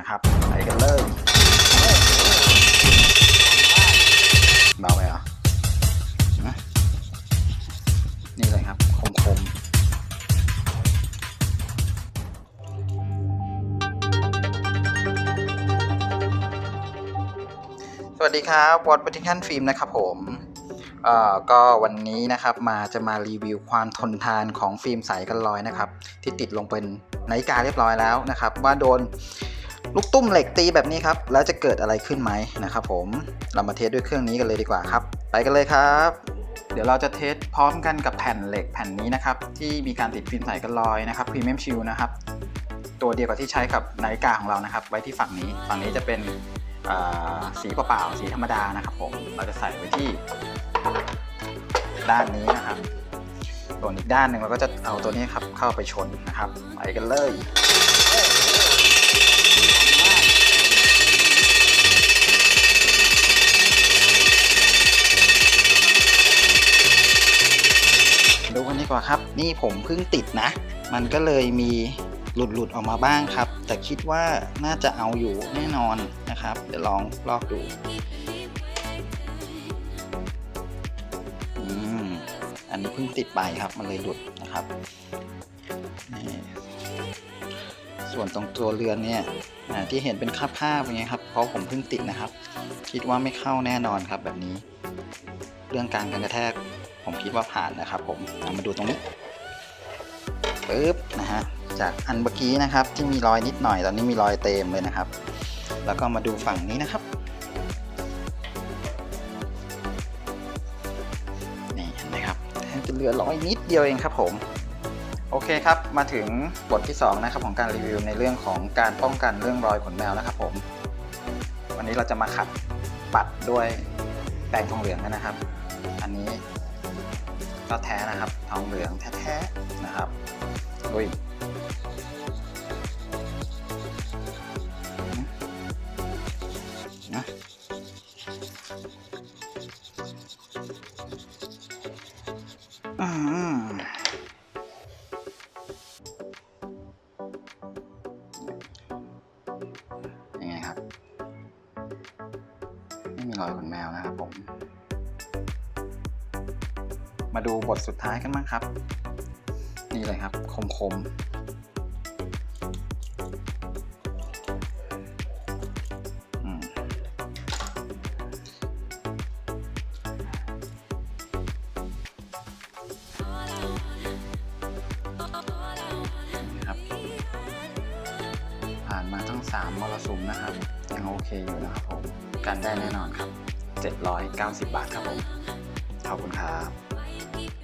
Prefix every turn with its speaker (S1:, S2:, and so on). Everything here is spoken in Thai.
S1: นะครับไปกันเลยเบาไปเหรอนะนี่เลยครับ คมคมๆสวัสดีครับวอตบัติคันฟิล์มนะครับผมเอ่อก็วันนี้นะครับมาจะมารีวิวความทนทานของฟิล์มใสกันรอยนะครับ ที่ติดลงเป็นนาฬิกาเรียบร้อยแล้วนะครับ ว่าโดน ลูกตุ้มเหล็กตีแบบนี้ครับ แล้วจะเกิดอะไรขึ้นไหมนะครับผมเรามาเทสด้วยเครื่องนี้กันเลยดีกว่าครับ ไปกันเลยครับ เดี๋ยวเราจะเทสพร้อมกันกับแผ่นเหล็กแผ่นนี้นะครับ ที่มีการติดฟิล์มใสกันรอยนะครับพรีเมียมชิลนะครับ ตัวเดียวกับที่ใช้กับนาฬิกาของเรานะครับ ไว้ที่ฝั่งนี้ ฝั่งนี้จะเป็นสีเปล่าๆสีธรรมดานะครับผมเราจะใส่ไว้ที่ด้านนี้นะครับส่วนอีกด้านหนึ่งเราก็จะเอาตัวนี้ครับเข้าไปชนนะครับ ไปกันเลย ว่าครับ นี่ผมเพิ่งติดนะ มันก็เลยมีหลุดหลุดออกมาบ้างครับ แต่คิดว่าน่าจะเอาอยู่แน่นอนนะครับ เดี๋ยวลองลอกดูอืมอันนี้เพิ่งติดไปครับ มันเลยหลุดนะครับส่วนตรงตัวเรือนเนี่ยที่เห็นเป็นคราบผ้าอย่างเงี้ยครับ เพราะผมเพิ่งติดนะครับ คิดว่าไม่เข้าแน่นอนครับแบบนี้ เรื่องการกันกระแทก ผมคิดว่าผ่านนะครับผมมาดูตรงนี้ปึ๊บนะฮะจากอันเมื่อกี้นะครับที่มีรอยนิดหน่อยตอนนี้มีรอยเต็มเลยนะครับ แล้วก็มาดูฝั่งนี้นะครับนี่เห็นไหมครับแทบจะเหลือรอยนิดเดียวเองครับผมโอเคครับ มาถึงบทที่สองนะครับของการรีวิวในเรื่องของการป้องกันเรื่องรอยขนแมวนะครับผม วันนี้เราจะมาขัดปัดด้วยแปรงทองเหลืองกันนะครับ อันนี้ ก็แท้นะครับ ทองเหลืองแท้ๆนะครับอุ้ยนะอืมยังไงครับ ไม่มีรอยขนแมวนะครับผม มาดูบทสุดท้ายกันบ้างครับ นี่เลยครับคมคมอืมนี่ครับผ่านมาทั้ง3มรสุมนะครับ ยังโอเคอยู่นะครับผม กันได้แน่นอนครับ 790 บาทครับผม ขอบคุณครับ keep